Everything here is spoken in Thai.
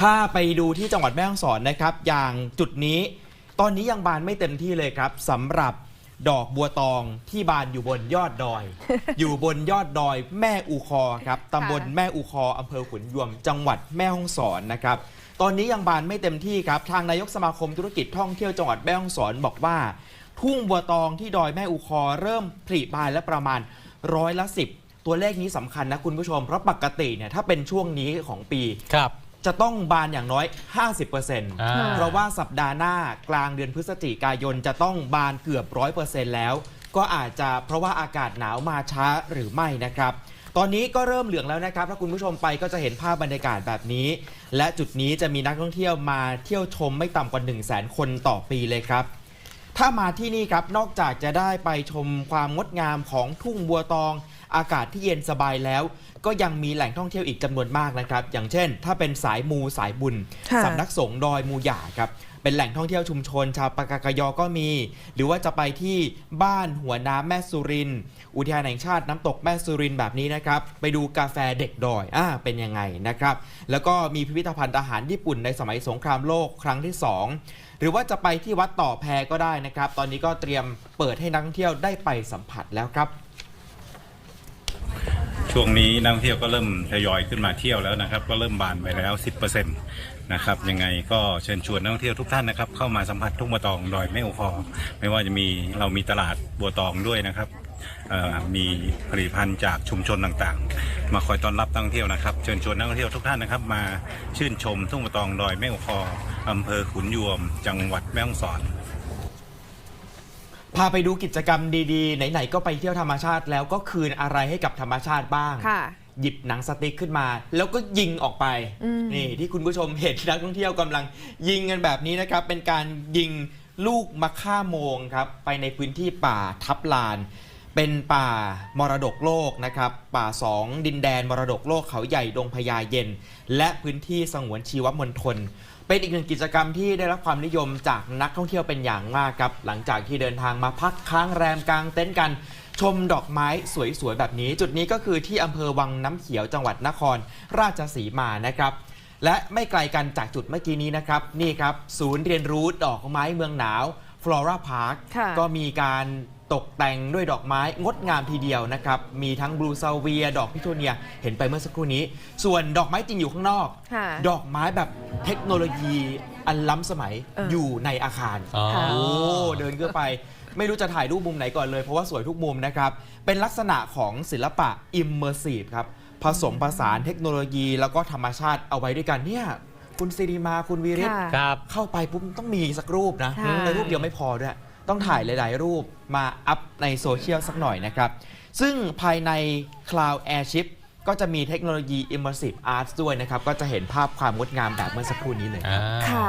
ถ้าไปดูที่จังหวัดแม่ฮ่องสอนนะครับ อย่างจุดนี้ ตอนนี้ยังบานไม่เต็มที่เลยครับสำหรับดอกบัวตองที่บานอยู่บนยอดดอย อยู่บนยอดดอยแม่อูคอครับตำบลแม่อูคออำเภอขุนยวม จังหวัดแม่ฮ่องสอนนะครับ ตอนนี้ยังบานไม่เต็มที่ครับ ทางนายกสมาคมธุรกิจท่องเที่ยวจังหวัดแม่ฮ่องสอนบอกว่า ทุ่งบัวตองที่ดอยแม่อูคอ เริ่มผลิบานและประมาณร้อยละสิบตัวเลขนี้สำคัญนะคุณผู้ชม เพราะปกติเนี่ยถ้าเป็นช่วงนี้ของปีครับ จะต้องบานอย่างน้อย 50%อ่าเพราะว่าสัปดาห์หน้ากลางเดือนพฤศจิกายนจะต้องบานเกือบ 100%แล้ว ก็อาจจะเพราะว่าอากาศหนาวมาช้าหรือไม่นะครับ ตอนนี้ก็เริ่มเหลืองแล้วนะครับ ถ้าคุณผู้ชมไปก็จะเห็นภาพบรรยากาศแบบนี้ และจุดนี้จะมีนักท่องเที่ยวมาเที่ยวชมไม่ต่ำกว่า 1 0 0 0 0แคนต่อปีเลยครับ ถ้ามาที่นี่ครับนอกจากจะได้ไปชมความงดงามของทุ่งบัวตอง อากาศที่เย็นสบายแล้ว ก็ยังมีแหล่งท่องเที่ยวอีกจำนวนมากนะครับ อย่างเช่น ถ้าเป็นสายมูสายบุญค่ะสำนักสงฆ์ดอยมูหย่าครับเป็นแหล่งท่องเที่ยวชุมชน ชาวปากากยอก็มี หรือว่าจะไปที่บ้านหัวน้ำแม่สุรินทร์อุทยานแห่งชาติน้ำตกแม่สุรินทร์แบบนี้นะครับ ไปดูกาแฟเด็กดอย อ่า เป็นยังไงนะครับ แล้วก็มีพิพิธภัณฑ์อาหารญี่ปุ่นในสมัยสงครามโลกครั้งที่สองหรือว่าจะไปที่วัดต่อแพก็ได้นะครับ ตอนนี้ก็เตรียมเปิดให้นักท่องเที่ยวได้ไปสัมผัสแล้วครับ ช่วงนี้นักท่องเที่ยวก็เริ่มทยอยขึ้นมาเที่ยวแล้วนะครับ ก็เริ่มบานไปแล้ว 10%นะครับยังไงก็เชิญชวนนักท่องเที่ยวทุกท่านนะครับ เข้ามาสัมผัสทุ่งบัวตองดอยแม่โอคอไม่ว่าจะมีเรามีตลาดบัวตองด้วยนะครับมีผลิตภัณฑ์จากชุมชนต่างๆ มาคอยต้อนรับนักท่องเที่ยวนะครับ เชิญชวนนักท่องเที่ยวทุกท่านนะครับ มาชื่นชมทุ่งบัวตองดอยแม่โอคออำเภอขุนยวม จังหวัดแม่ฮ่องสอน พาไปดูกิจกรรมดีๆ ไหนๆก็ไปเที่ยวธรรมชาติแล้วก็คืนอะไรให้กับธรรมชาติบ้าง ค่ะ หยิบหนังสติ๊กขึ้นมา แล้วก็ยิงออกไป อืม นี่ที่คุณผู้ชมเห็นนักท่องเที่ยวกำลังยิงกันแบบนี้นะครับ เป็นการยิงลูกมะค่าโมงครับ ไปในพื้นที่ป่าทับลาน เป็นป่ามรดกโลกนะครับ ป่าสองดินแดนมรดกโลกเขาใหญ่ดงพญาเย็น และพื้นที่สงวนชีวมณฑลเป็นอีกหนึ่งกิจกรรมที่ได้รับความนิยมจากนักท่องเที่ยวเป็นอย่างมากครับ หลังจากที่เดินทางมาพักค้างแรมกลางเต็นท์กัน ชมดอกไม้สวยๆแบบนี้ จุดนี้ก็คือที่อำเภอวังน้ำเขียวจังหวัดนครราชสีมานะครับและไม่ไกลกันจากจุดเมื่อกี้นี้นะครับ นี่ครับ ศูนย์เรียนรู้ดอกไม้เมืองหนาว Flora Park ค่ะก็มีการ ตกแต่งด้วยดอกไม้งดงามทีเดียวนะครับ มีทั้งบลูซาเวีย ดอกพิโทเนีย เห็นไปเมื่อสักครู่นี้ ส่วนดอกไม้จริงอยู่ข้างนอก ค่ะดอกไม้แบบเทคโนโลยีอันล้ำสมัยเออออยู่ในอาคาร อ๋อค่ะโอ้ เดินขึ้นไป ไม่รู้จะถ่ายรูปมุมไหนก่อนเลย เพราะว่าสวยทุกมุมนะครับ เป็นลักษณะของศิลปะ Immersive ครับ ผสมผสานเทคโนโลยีแล้วก็ธรรมชาติเอาไว้ด้วยกันเนี่ย คุณสิริมาคุณวีริศค่ะ ครับ เข้าไปปุ๊บต้องมีสักรูปนะค่ะในรูปเดียวไม่พอด้วย ต้องถ่ายหลาย ๆ รูปมาอัพในโซเชียลสักหน่อยนะครับ ซึ่งภายใน Cloud Airship ก็จะมีเทคโนโลยี Immersive Arts ด้วยนะครับ ก็จะเห็นภาพความงดงามแบบเมื่อสักครู่นี้เลยอ่าค่ะ